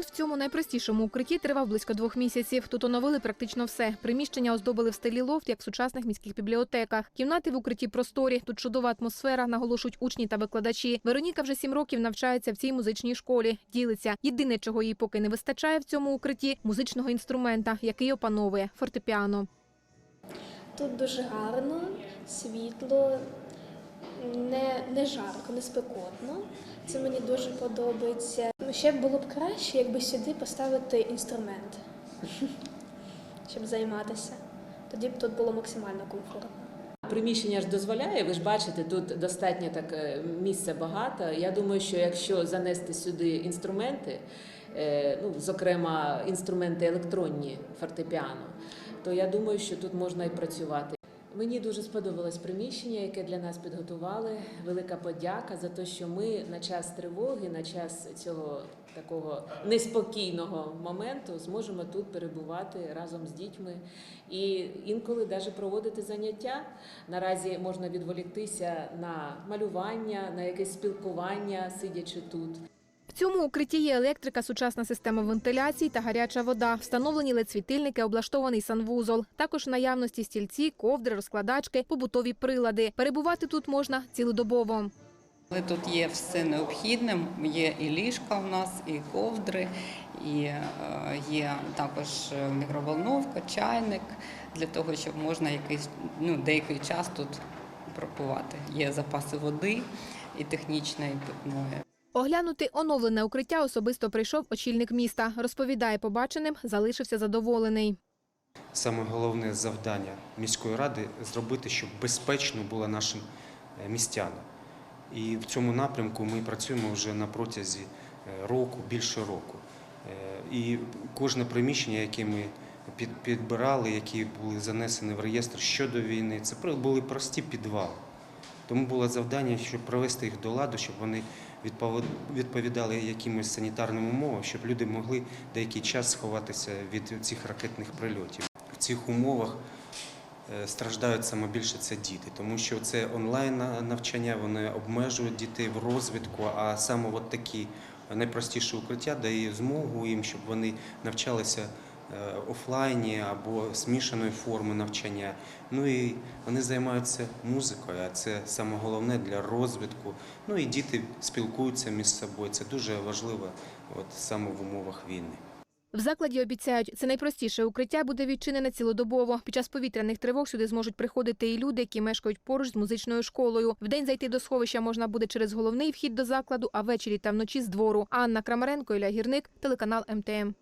цьому найпростішому укритті тривав близько двох місяців. Тут оновили практично все. Приміщення оздобили в стилі лофт, як в сучасних міських бібліотеках. Кімнати в укритті просторі. Тут чудова атмосфера, наголошують учні та викладачі. Вероніка вже сім років навчається в цій музичній школі. Ділиться. Єдине, чого їй поки не вистачає в цьому укритті музичного інструмента, який опановує фортепіано. Тут дуже гарно, світло, не, не жарко, не спекотно. Це мені дуже подобається. Ну, Ще було б краще, якби сюди поставити інструмент, щоб займатися. Тоді б тут було максимально комфортно. Приміщення ж дозволяє, ви ж бачите, тут достатньо так е, місця багато. Я думаю, що якщо занести сюди інструменти, е, ну, зокрема інструменти електронні фортепіано, то я думаю, що тут можна і працювати. Мені дуже сподобалось приміщення, яке для нас підготували. Велика подяка за те, що ми на час тривоги, на час цього такого неспокійного моменту зможемо тут перебувати разом з дітьми і інколи навіть проводити заняття. Наразі можна відволіктися на малювання, на якесь спілкування, сидячи тут. В цьому укритті є електрика, сучасна система вентиляції та гаряча вода. Встановлені ледсвітильники, облаштований санвузол. Також в наявності стільці, ковдри, розкладачки, побутові прилади. Перебувати тут можна цілодобово. Тут є все необхідне. Є і ліжка у нас, і ковдри, і е, є також е, мікроволновка, чайник для того, щоб можна якийсь ну, деякий час тут пропивати. Є запаси води і технічної, питної. Оглянути оновлене укриття особисто прийшов очільник міста. Розповідає, побаченим залишився задоволений. Саме головне завдання міської ради зробити, щоб безпечно було нашим е, містянам. І в цьому напрямку ми працюємо вже на протязі е, року, більше року. Е, І кожне приміщення, яке ми підбирали, які були занесені в реєстр щодо війни, це були прості підвали. Тому було завдання, щоб привести їх до ладу, щоб вони відповідали якимось санітарним умовам, щоб люди могли деякий час сховатися від цих ракетних прильотів. В цих умовах е, страждають саме більше це діти, тому що це онлайн навчання, вони обмежують дітей в розвитку, а саме от такі найпростіші укриття дає змогу їм, щоб вони навчалися офлайні або змішаної форми навчання. Ну і вони займаються музикою, а це саме головне для розвитку. Ну і діти спілкуються між собою. Це дуже важливо от саме в умовах війни. В закладі обіцяють, це найпростіше укриття буде відчинене цілодобово. Під час повітряних тривог сюди зможуть приходити і люди, які мешкають поруч з музичною школою. Вдень зайти до сховища можна буде через головний вхід до закладу, а ввечері та вночі з двору. Анна Крамаренко, Ілля Гірник, телеканал МТМ.